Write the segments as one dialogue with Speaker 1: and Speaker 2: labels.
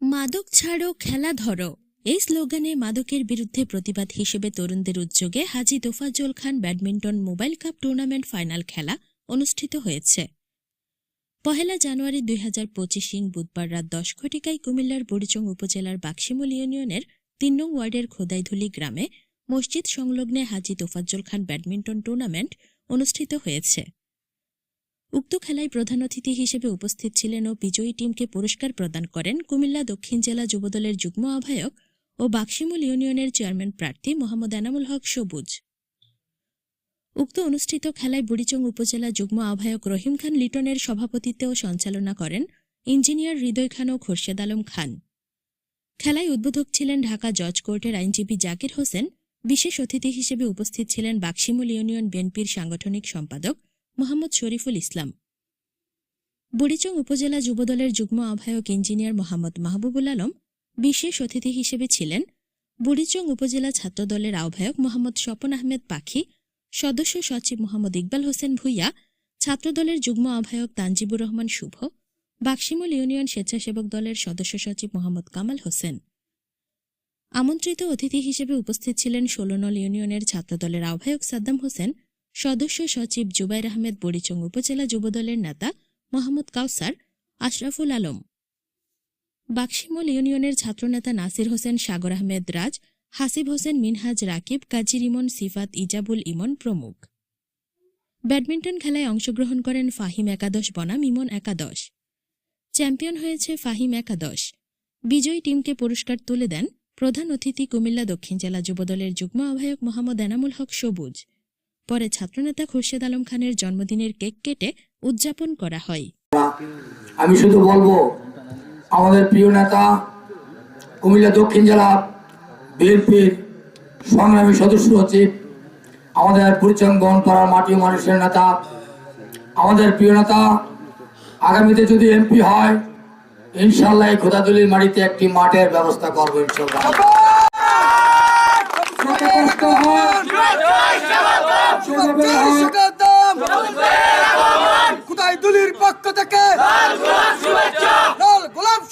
Speaker 1: মাদক ছাড়ো, খেলা ধরো। এই স্লোগানে মাদকের বিরুদ্ধে প্রতিবাদ হিসেবে তরুণদের উদ্যোগে Haji Tofazzal Khan badminton mobile cup tournament final খেলা অনুষ্ঠিত হয়েছে। পহেলা জানুয়ারি দুই হাজার পঁচিশ ইং বুধবার রাত দশ ঘটিকায় কুমিল্লার বুড়িচং উপজেলার বাক্সিমুল ইউনিয়নের তিন নং ওয়ার্ডের খোদাইধুলি গ্রামে মসজিদ সংলগ্নে হাজি তোফাজ্জল খান ব্যাডমিন্টন টুর্নামেন্ট অনুষ্ঠিত হয়েছে। উক্ত খেলায় প্রধান অতিথি হিসেবে উপস্থিত ছিলেন ও বিজয়ী টিমকে পুরস্কার প্রদান করেন কুমিল্লা দক্ষিণ জেলা যুবদলের যুগ্ম আহ্বায়ক ও বাক্সিমুল ইউনিয়নের চেয়ারম্যান প্রার্থী মোহাম্মদ এনামুল হক সবুজ। উক্ত অনুষ্ঠিত খেলায় বুড়িচং উপজেলা যুগ্ম আহ্বায়ক রহিম খান লিটনের সভাপতিত্বে ও সঞ্চালনা করেন ইঞ্জিনিয়ার হৃদয় খান ও খোরশেদ আলম খান। খেলায় উদ্বোধক ছিলেন ঢাকা জজ কোর্টের আইনজীবী জাকির হোসেন। বিশেষ অতিথি হিসেবে উপস্থিত ছিলেন বাক্সিমুল ইউনিয়ন বিএনপির সাংগঠনিক সম্পাদক মোহাম্মদ শরীফুল ইসলাম। বুড়িচং উপজেলা যুবদলের যুগ্ম আহ্বায়ক ইঞ্জিনিয়ার মোহাম্মদ মাহবুবুল আলম বিশেষ অতিথি হিসেবে ছিলেন বুড়িচং উপজেলা ছাত্রদলের আহ্বায়ক মোহাম্মদ স্বপন আহমেদ পাখি, সদস্য সচিব মোহাম্মদ ইকবাল হোসেন ভুইয়া, ছাত্রদলের যুগ্ম আহ্বায়ক তানজিবুর রহমান শুভ, বাক্সিমুল ইউনিয়ন স্বেচ্ছাসেবক দলের সদস্য সচিব মোহাম্মদ কামাল হোসেন। আমন্ত্রিত অতিথি হিসেবে উপস্থিত ছিলেন ষোলনল ইউনিয়নের ছাত্রদলের আহ্বায়ক সাদ্দাম হোসেন সদস্য সচিব জুবাইর আহমেদ বড়িচং উপজেলা যুবদলের নেতা মোহাম্মদ কাউসার, আশরাফুল আলম। বাক্সিমল ইউনিয়নের ছাত্রনেতা নাসির হোসেন, সাগর আহমেদ রাজ, হাসিব হোসেন, মিনহাজ রাকিব কাজীর ইমন সিফাত ইজাবুল ইমন প্রমুখ। ব্যাডমিন্টন খেলায় অংশগ্রহণ করেন ফাহিম একাদশ, বনাম ইমন একাদশ। চ্যাম্পিয়ন হয়েছে ফাহিম একাদশ। বিজয়ী টিমকে পুরস্কার তুলে দেন প্রধান অতিথি কুমিল্লা দক্ষিণ জেলা যুবদলের যুগ্ম আহ্বায়ক মোহাম্মদ এনামুল হক সবুজ। পরে ছাত্রনেতা খুরশেদ আলম খানের জন্মদিনের কেক কেটে উদযাপন করা হয়।
Speaker 2: আমি শুধু বলব, আমাদের প্রিয় নেতা, কুমিল্লা দক্ষিণ জেলা বিএনপির সংগ্রামী সদস্য সচিব, আমাদের পরিচয় বহন করার মাটি মানুষের নেতা, আমাদের প্রিয় নেতা, আগামীতে যদি এমপি হয়, ইনশাল্লাহ খোদাদুলির মাটিতে একটি মাঠের ব্যবস্থা করব ইনশাল্লাহ যত কষ্ট হয়,
Speaker 3: দুলির পক্ষ থেকে? গোলাপ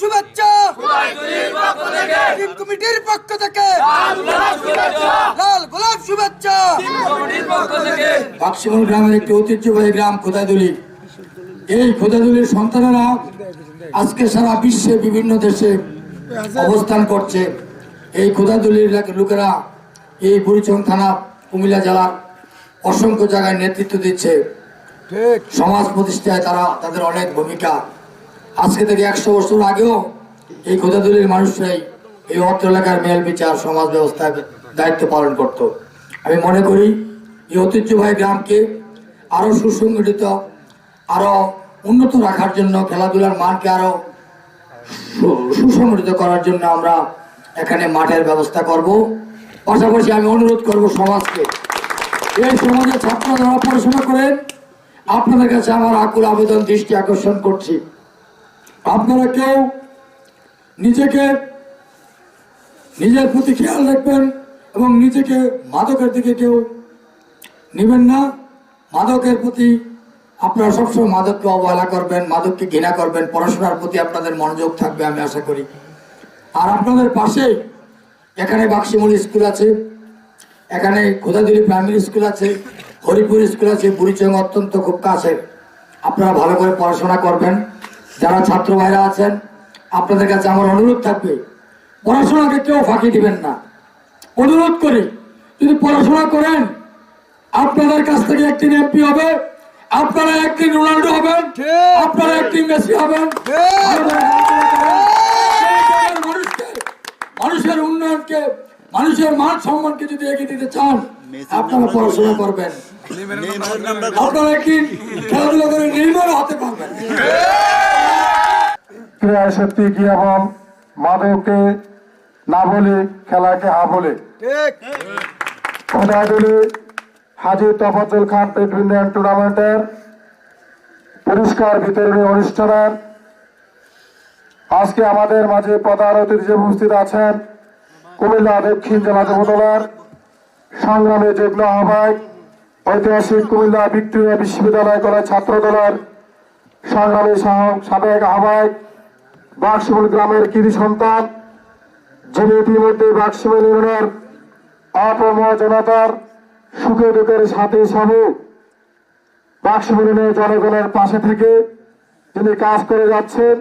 Speaker 3: কমিটির পক্ষ থেকে। গোলাপ
Speaker 2: গ্রামের একটি ঐতিহ্যবাহী গ্রাম খোদাদুলি এই খোদাদুলির সন্তানেরা আজকে সারা বিশ্বে বিভিন্ন দেশে অবস্থান করছে। এই খোদাদুলির লোকেরা এই বুড়িচং থানা, কুমিল্লা জেলার অসংখ্য জায়গায় নেতৃত্ব দিচ্ছে। সমাজ প্রতিষ্ঠায় তারা তাদের অনেক ভূমিকা। আজকে থেকে একশো বছর আগেও এই খোদাদুলির মানুষরাই এই অত্র এলাকার মেল বিচার সমাজ ব্যবস্থায় দায়িত্ব পালন করত। আমি মনে করি এই ঐতিহ্যবাহী গ্রামকে আরও সুসংগঠিত আরও উন্নত রাখার জন্য খেলাধুলার মানকে আরও সু- সুসংগঠিত করার জন্য আমরা এখানে মাঠের ব্যবস্থা করব। পাশাপাশি আমি অনুরোধ করব সমাজকে এই সমাজের ছাত্ররা যারা পড়াশোনা করেন, আপনাদের কাছে আমার আকুল আবেদন, দৃষ্টি আকর্ষণ করছি। আপনারা কেউ নিজেকে নিজের প্রতি খেয়াল রাখবেন এবং নিজেকে মাদকের দিকে কেউ নেবেন না। মাদকের প্রতি আপনারা সবসময় মাদককে অবহেলা করবেন, মাদককে ঘৃণা করবেন। পড়াশোনার প্রতি আপনাদের মনোযোগ থাকবে, আমি আশা করি। আর আপনাদের পাশে এখানে বাক্সিমুল স্কুল আছে। এখানে খোদাদিলি প্রাইমারি স্কুল আছে হরিপুর স্কুল আছে বুড়িচং অত্যন্ত খুব কাছে। আপনারা ভালো করে পড়াশোনা করবেন। যারা ছাত্র ভাইরা আছেন আপনাদের কাছে আমার অনুরোধ থাকবে পড়াশোনাকে কেউ ফাঁকি দিবেন না। অনুরোধ করি যদি পড়াশোনা করেন আপনাদের কাছ থেকে একদিন এমপি হবে আপনারা একদিন রোনাল্ডো হবেন আপনারা একদিন মেসি হবেন। মানুষের উন্নয়নকে মানুষের মান সম্মানকে যদি এগিয়ে দিতে চান আপনারা পড়াশোনা করবেন। আপনারা একদিন খেলাধুলা করে নির্মল হতে পারবেন
Speaker 4: ক্রীড়ায় সত্যি কি মাদককে না বলে খেলাকে হা বলে? খোদাগুলি হাজি তফাজুল খান ব্যাডমিন্টন টুর্নামেন্টের পুরস্কার বিতরণী অনুষ্ঠানের। আজকে আমাদের মাঝে প্রধান অতিথি উপস্থিত আছেন কুমিল্লা দক্ষিণ জেলা যুবদলের সংগ্রামী যুগ্ম আহ্বায়ক ঐতিহাসিক কুমিল্লা ভিক্টোরিয়া বিশ্ববিদ্যালয় কলেজ ছাত্র দলের সংগ্রামী সহ- সাবেক আহ্বায়ক বাক্সিমল গ্রামের কৃতি সন্তান, যিনি ইতিমধ্যে বাক্সিমল ইউনিয়নের অপময় জনতার সুখে দুঃখের সাথে সাথে বাক্সিমল ইউনিয়নের জনগণের পাশে থেকে তিনি কাজ করে যাচ্ছেন,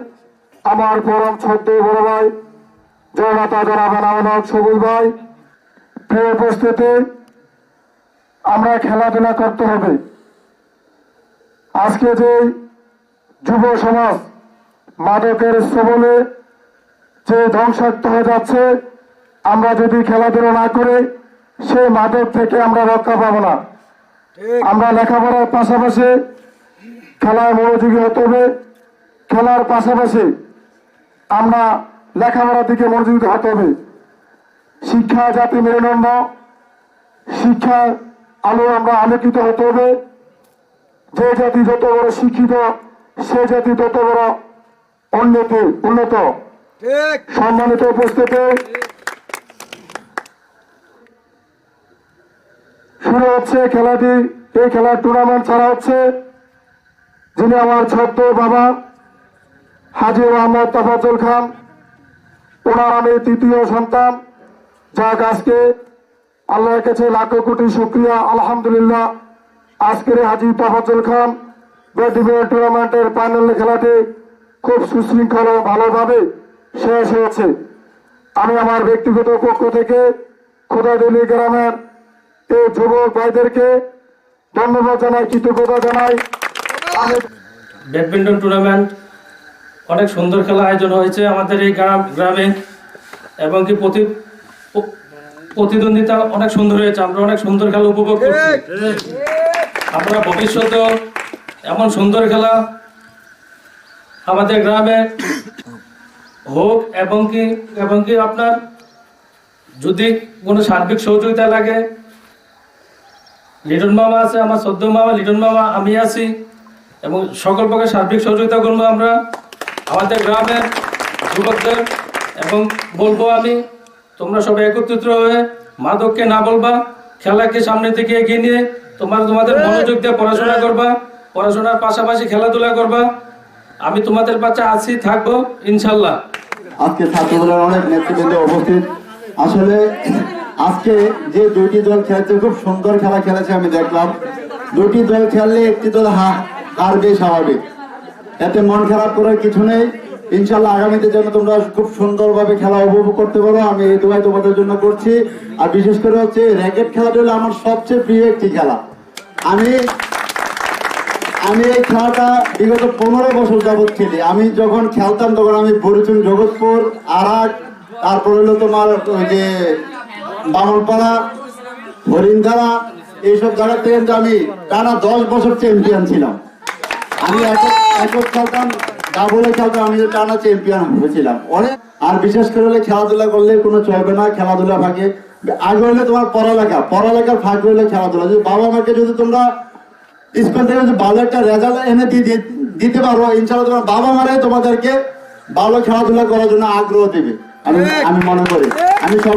Speaker 4: আমার পরম ছদ্ম বড় ভাই জয়মাতা জনাবেন আমার সবুজ ভাই প্রিয় উপস্থিতি আমরা খেলাধুলা করতে হবে। আজকে যে যুব সমাজ মাদকের সবলে যে ধ্বংসাত্ম হয়ে যাচ্ছে আমরা যদি খেলাধুলা না করে সেই মাদক থেকে আমরা রক্ষা পাবো না। আমরা লেখাপড়ার পাশাপাশি খেলায় মনোযোগী হতে হবে। খেলার পাশাপাশি আমরা লেখাপড়ার দিকে মনোযোগ হতে হবে। শিক্ষা জাতি মেরুদণ্ড শিক্ষার আলো আমরা আলোকিত হতে হবে। যে জাতি যত বড় শিক্ষিত সে জাতি তত বড় উন্নতি। উন্নত সম্মানিত উপস্থিতি। শুরু হচ্ছে খেলাটি। এই খেলার টুর্নামেন্ট ছাড়া হচ্ছে যিনি আমার ছোট্ট বাবা হাজি মোহাম্মদ তাফাজুল খান। ওনার আমি তৃতীয় সন্তান। যাক, আজকে আল্লাহর কাছে লাখো কোটি শুক্রিয়া, আলহামদুলিল্লাহ। আজকের হাজি তাফাজুল খান ব্যাডমিন্টন টুর্নামেন্টের ফাইনাল খেলাটি খুব সুশৃঙ্খল ভালোভাবে শেষ হয়েছে। আমি আমার ব্যক্তিগত পক্ষ থেকে খোদাডলি গ্রামের এই যুবক ভাইদেরকে ধন্যবাদ জানাই, কৃতজ্ঞতা জানাই।
Speaker 5: ব্যাডমিন্টন টুর্নামেন্ট অনেক সুন্দর খেলা আয়োজন হয়েছে আমাদের এই গ্রাম, গ্রামে। এবং কি প্রতি প্রতিদ্বন্দ্বিতা অনেক সুন্দর হয়েছে, আমরা অনেক সুন্দর খেলা উপভোগ করছি। আমরা ভবিষ্যতেও এমন সুন্দর খেলা আমাদের গ্রামে হোক এবং কি এবং কি আপনার যদি কোনো সার্বিক সহযোগিতা লাগে, লিটন মামা আছে, আমার সদ্য মামা লিটন মামা, আমি আছি, এবং সকল প্রকার সার্বিক সহযোগিতা করব আমরা। আমাদের গ্রামের যুবকদের এবং বলব আমি, তোমরা সবাই একত্রিত হয়ে মাদককে না বলবা, খেলাকে সামনের দিকে এগিয়ে নিয়ে তোমার তোমাদের মনোযোগ দিয়ে পড়াশোনা করবা, পড়াশোনার পাশাপাশি খেলাধুলা করবা। আমি তোমাদের পাশে আছি, থাকব, ইনশাল্লাহ।
Speaker 6: আজকে ছাত্রদলের অনেক নেতৃবৃন্দ উপস্থিত। আসলে আজকে যে দুইটি দল খেলছে, খুব সুন্দর খেলা খেলেছে আমি দেখলাম। দুটি দল খেললে একটি দল হারবে স্বাভাবিক। এতে মন খারাপ করার কিছু নেই। ইনশাল্লাহ আগামীতে যেন তোমরা খুব সুন্দরভাবে খেলা উপভোগ করতে পারো, আমি এই দোয়াই তোমাদের জন্য করছি। আর বিশেষ করে হচ্ছে র্যাকেট খেলাটা হলো আমার সবচেয়ে প্রিয় একটি খেলা। আমি আমি এই খেলাটা বিগত পনেরো বছর যাবৎ খেলি। আমি যখন খেলতাম তখন আমি বরিচুন জগৎপুর, আরাক, তারপর হলো তোমার ওই যে বামনপাড়া, হরিণধারা, এইসব জায়গা থেকে আমি টানা দশ বছর চ্যাম্পিয়ন ছিলাম। আমি একক খেলতাম ডাবলে খেলতাম, আমি যে টানা চ্যাম্পিয়ন হয়েছিলাম। অনেক আর বিশেষ করে হলে খেলাধুলা করলে কোনো চলবে না, খেলাধুলা ফাঁকে। আগে হলে তোমার পড়ালেখা পড়ালেখার ফাঁক হলে খেলাধুলা। যদি বাবা মাকে যদি তোমরা স্কুল থেকে যদি ভালো একটা রেজাল্ট এনে দিয়ে দিতে পারো, ইনশাআল্লাহ তোমার বাবা মারাই তোমাদেরকে ভালো খেলাধুলা করার জন্য আগ্রহ দেবে। আমি আমি মনে করি। আমি সব